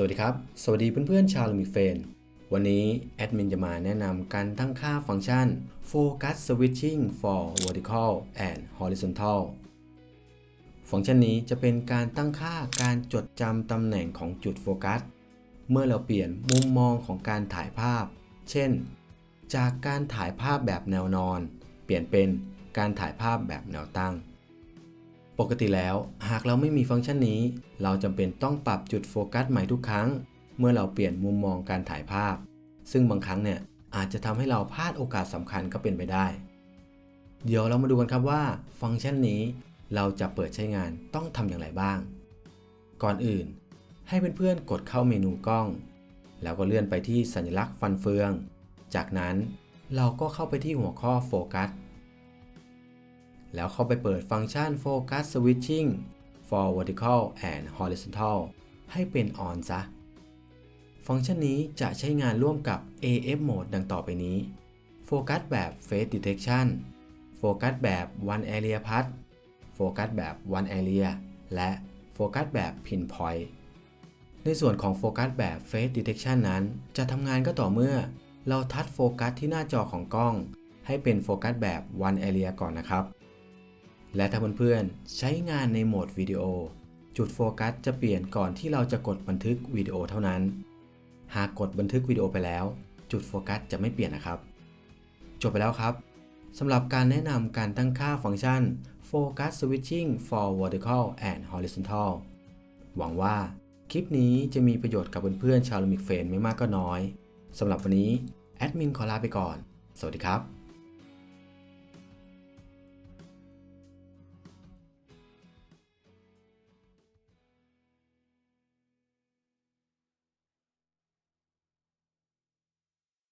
สวัสดีครับ สวัสดีเพื่อนๆชาวลูมิเฟน วันนี้แอดมินจะมาแนะนำการตั้งค่าฟังก์ชัน Focus Switching for Vertical and Horizontal ฟังก์ชันนี้จะเป็นการตั้งค่าการจดจำตำแหน่งของจุดโฟกัส เมื่อเราเปลี่ยนมุมมองของการถ่ายภาพ เช่น จากการถ่ายภาพแบบแนวนอน เปลี่ยนเป็นการถ่ายภาพแบบแนวตั้ง ปกติแล้ว หากเราไม่มีฟังก์ชันนี้ เราจำเป็นต้องปรับจุดโฟกัสใหม่ทุกครั้ง เมื่อเราเปลี่ยนมุมมองการถ่ายภาพ ซึ่งบางครั้งเนี่ยอาจจะทำให้เราพลาดโอกาสสำคัญก็เป็นไปได้ เดี๋ยวเรามาดูกันครับว่า ฟังก์ชันนี้เราจะเปิดใช้งานต้องทำอย่างไรบ้าง ก่อนอื่น ให้เพื่อนๆกดเข้าเมนูกล้อง แล้วก็เลื่อนไปที่สัญลักษณ์ฟันเฟือง จากนั้นเราก็เข้าไปที่หัวข้อโฟกัส แล้วเข้าไปเปิดฟังก์ชัน Focus Switching for Vertical and Horizontal ให้เป็น On ซะ ฟังก์ชันนี้จะใช้งานร่วมกับ AF Mode ดังต่อไปนี้ โฟกัสแบบ Face Detection โฟกัสแบบ One Area Path โฟกัสแบบ One Area และโฟกัสแบบ Pinpoint ในส่วนของโฟกัสแบบ Face Detection นั้น จะทำงานก็ต่อเมื่อ เราทัดโฟกัสที่หน้าจอของกล้อง ให้เป็นโฟกัสแบบ One Area ก่อนนะครับ และถ้าเพื่อนๆใช้งานในโหมดวิดีโอ จุดโฟกัสจะเปลี่ยนก่อนที่เราจะกดบันทึกวิดีโอเท่านั้น หากกดบันทึกวิดีโอไปแล้ว จุดโฟกัสจะไม่เปลี่ยนนะครับ จบไปแล้วครับสำหรับการแนะนำการตั้งค่าฟังก์ชัน Focus Switching for Vertical and Horizontal หวังว่าคลิปนี้จะมีประโยชน์กับเพื่อนๆชาวลูมิกเฟนไม่มากก็น้อยสำหรับวันนี้แอดมินขอลาไปก่อน สวัสดีครับ